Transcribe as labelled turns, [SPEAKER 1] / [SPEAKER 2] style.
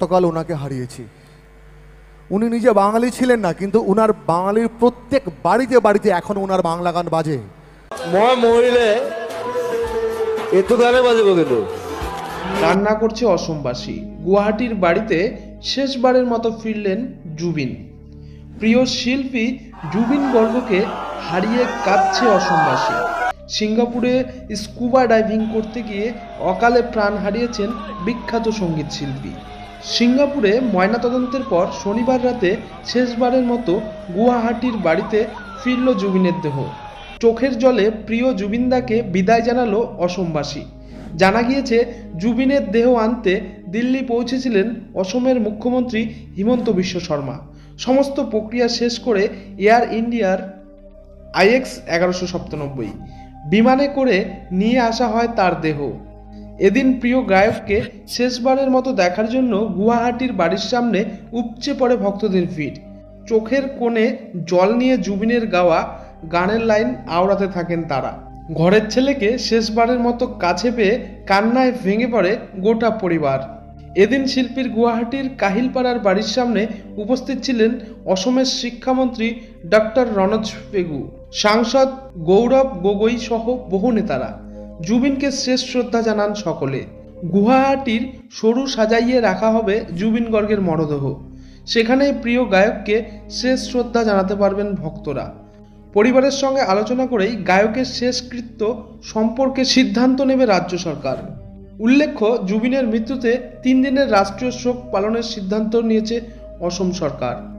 [SPEAKER 1] গতকাল ওনাকে হারিয়েছি। উনি নিজে বাঙালি ছিলেন না কিন্তু উনার বাঙালির প্রত্যেক বাড়িতে বাড়িতে এখন ওনার বাংলা গান বাজে।
[SPEAKER 2] মই মৰিলে এইটো গানে বাজিব কিন্তু
[SPEAKER 3] কান্না করছে অসমবাসী। গুয়াহাটির বাড়িতে শেষবারের মতো ফিরলেন জুবিন। প্রিয় শিল্পী জুবিন গর্গকে হারিয়ে কাঁদছে অসমবাসী। সিঙ্গাপুরে স্কুবা ডাইভিং করতে গিয়ে অকালে প্রাণ হারিয়েছেন বিখ্যাত সংগীত শিল্পী। সিঙ্গাপুরে ময়নাতদন্তের পর শনিবার রাতে শেষবারের মতো গুয়াহাটির বাড়িতে ফিরল জুবিনের দেহ। চোখের জলে প্রিয় জুবিনদাকে বিদায় জানালো অসমবাসী। জানা গিয়েছে, জুবিনের দেহ আনতে দিল্লি পৌঁছেছিলেন অসমের মুখ্যমন্ত্রী হিমন্ত বিশ্ব শর্মা। সমস্ত প্রক্রিয়া শেষ করে এয়ার ইন্ডিয়ার আইএক্স এগারোশো সপ্তানব্বই। বিমানে করে নিয়ে আসা হয় তার দেহ। এদিন প্রিয় গায়ককে শেষবারের মতো দেখার জন্য গুয়াহাটির বাড়ির সামনে উপচে পড়ে ভক্তদের ভিড়। চোখের কোণে জল নিয়ে জুবিনের গাওয়া গানের লাইন আওড়াতে থাকেন তারা। ঘরের ছেলেকে শেষবারের মতো কাছে পেয়ে কান্নায় ভেঙে পড়ে গোটা পরিবার। এদিন শিল্পীর গুয়াহাটির কাহিলপাড়ার বাড়ির সামনে উপস্থিত ছিলেন অসমের শিক্ষামন্ত্রী ডক্টর রনজ পেগু, সাংসদ গৌরব গগৈ সহ বহু নেতারা। জুবিনকে শেষ শ্রদ্ধা জানান সকলে। গুয়াহাটির সরু সাজাইয়ে রাখা হবে জুবিন গর্গের মরদেহ। সেখানে প্রিয় গায়ককে শেষ শ্রদ্ধা জানাতে পারবেন ভক্তরা। পরিবারের সঙ্গে আলোচনা করেই গায়কের শেষকৃত্য সম্পর্কে সিদ্ধান্ত নেবে রাজ্য সরকার। উল্লেখ্য, জুবিনের মৃত্যুতে তিন দিনের রাষ্ট্রীয় শোক পালনের সিদ্ধান্ত নিয়েছে অসম সরকার।